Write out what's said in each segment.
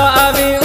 આવી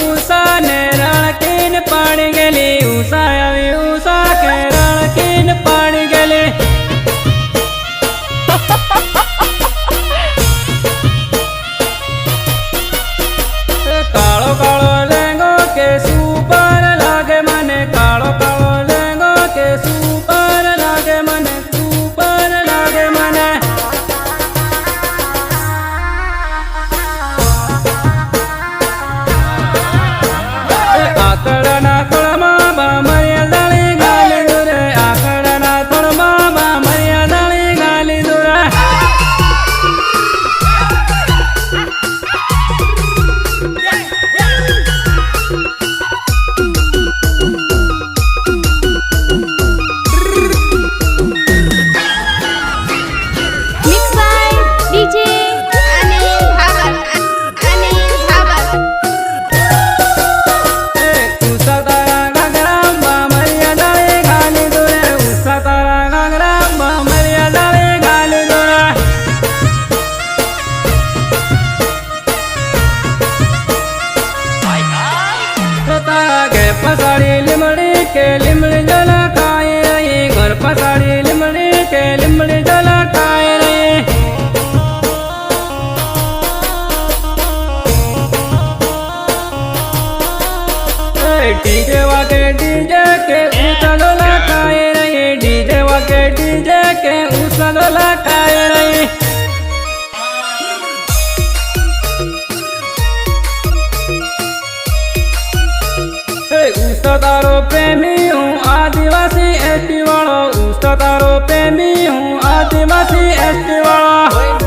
તારો પ્રેમી હું આદિવાસી એસટી વાળો. ઉસ્તો તારો પ્રેમી હું આદિવાસી એસટી વાળો.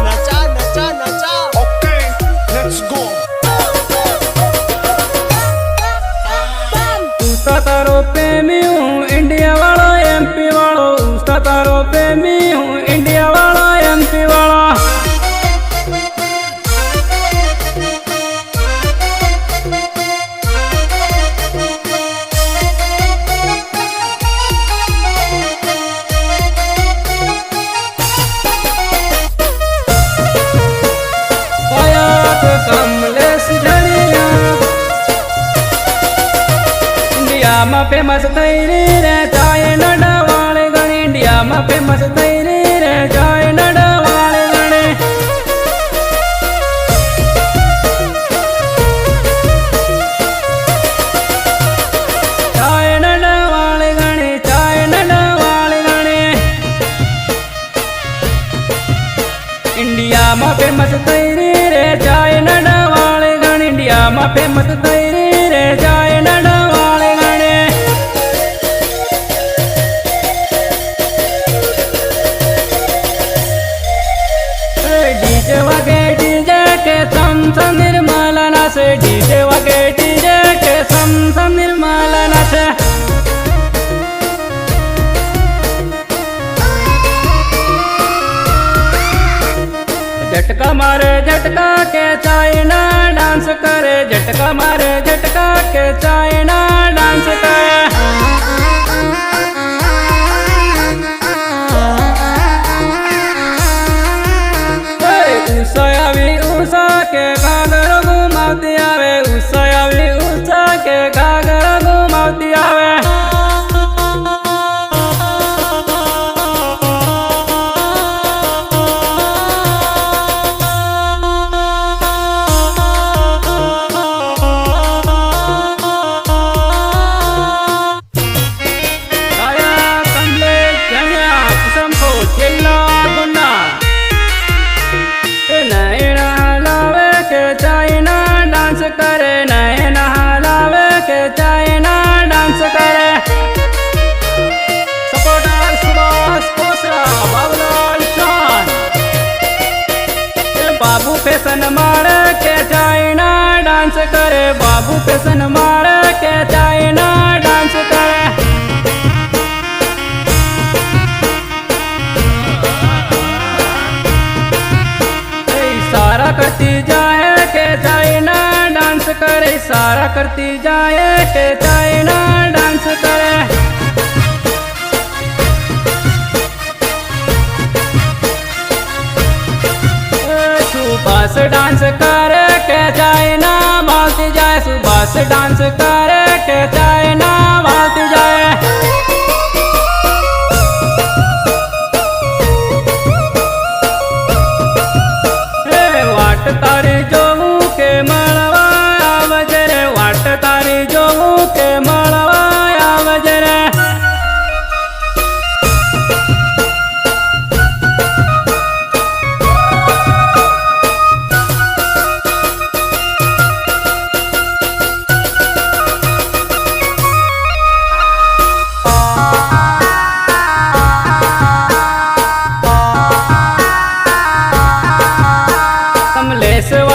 ઇન્ડિયામાં ફેમસ થઈ રે રે ચાય નડવાળે ગણ. ઇન્ડિયામાં ફેમસ થઈ રે રે ચાય નડવાળે ગણી. ચાય નડવાળે ગણી ચાય નડવાળે ગણી. ઇન્ડિયામાં ફેમસ થઈ રે રે ચાય નડવાળે ગણ. ઇન્ડિયામાં ફેમસ થઈ झटका मारे झटका के चाइना डांस करे। झटका मारे झटका के चाइना बाबू प्रसन्न मार के चाइना डांस करे। सारा करती जाए के चाइना डांस करे। सारा करती जाए के चाइना डांस करे। डांस करे ડાન્સ કરે કે ચાઇના ऐसे